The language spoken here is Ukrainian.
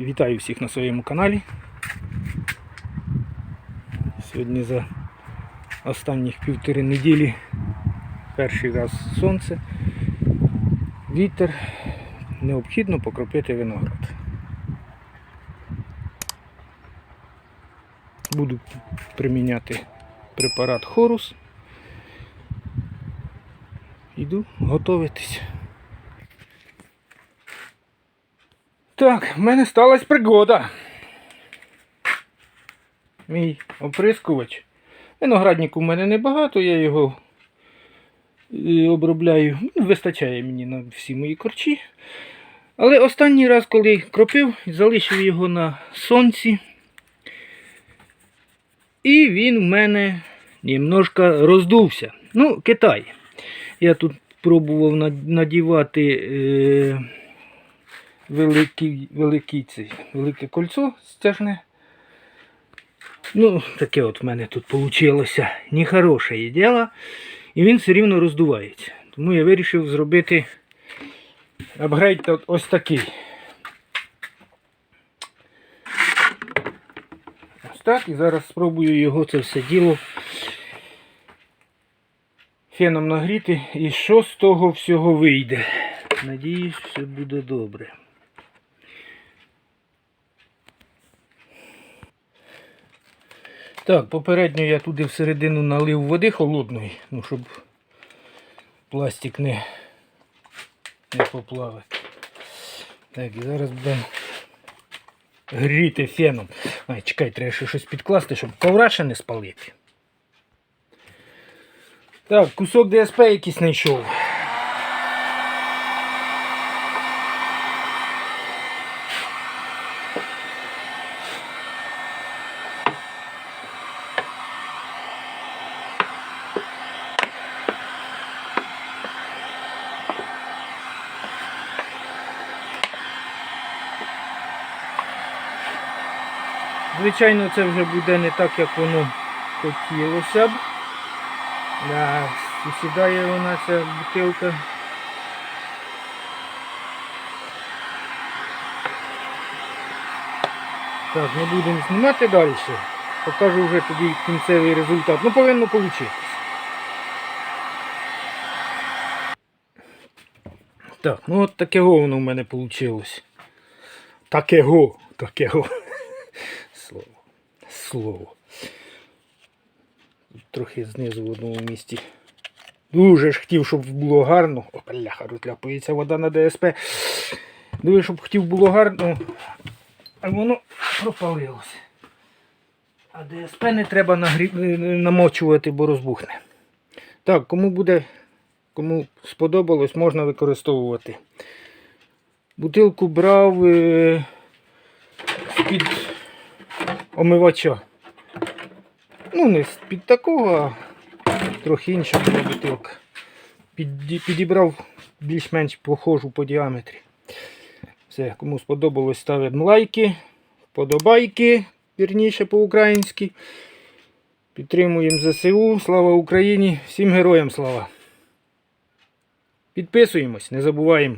Вітаю всіх на своєму каналі. Сьогодні за останніх півтори неділі перший раз сонце, вітер. Необхідно покропити виноград. Буду приміняти препарат Хорус. Іду готуватись. Так, в мене сталася пригода. Мій оприскувач. Виноградник у мене небагато, я його е, обробляю. Ну, Вистачає мені на всі мої корчі. Але останній раз, коли кропив, залишив його на сонці. І він в мене немножко роздувся. Ну, Китай. Я тут пробував надівати. Е- великий, великий цей, велике кольцо стяжне. Ну, таке от в мене тут вийшло нехороше діло. І він все рівно роздувається. Тому я вирішив зробити апгрейд ось такий. Ось так. І зараз спробую його це все діло феном нагріти. І що з того всього вийде? Надіюсь, все буде добре. Так, попередньо я туди всередину налив води холодної, ну щоб пластик не, не поплавив. Так, і зараз будемо гріти феном. Ай, чекай, треба ще щось підкласти, щоб ковра ще не спалити. Так, кусок ДСП якийсь знайшов. Звичайно, це вже буде не так, як воно хотілося б. Да, сідає вона ця бутилка. Так, не будемо знімати далі. Покажу вже тоді кінцевий результат. Ну, повинно вийти. Так, ну от такого воно в мене вийшло. Такого, такого. Слово. Слово. Трохи знизу в одному місці. Дуже ж хотів, щоб було гарно. О, бляха, розляпується вода на ДСП. Дуже, щоб хотів було гарно. А воно пропалилося. А ДСП не треба нагрі... намочувати, бо розбухне. Так, кому буде, кому сподобалось, можна використовувати. Бутилку брав е... з-під омивача. Ну, не з-під такого, а трохи була бутилка. Підібрав більш-менш похожу по діаметрі. Все, кому сподобалось, ставимо лайки, вподобайки, вірніше по-українськи. Підтримуємо ЗСУ. Слава Україні! Всім героям слава! Підписуємось, не забуваємо.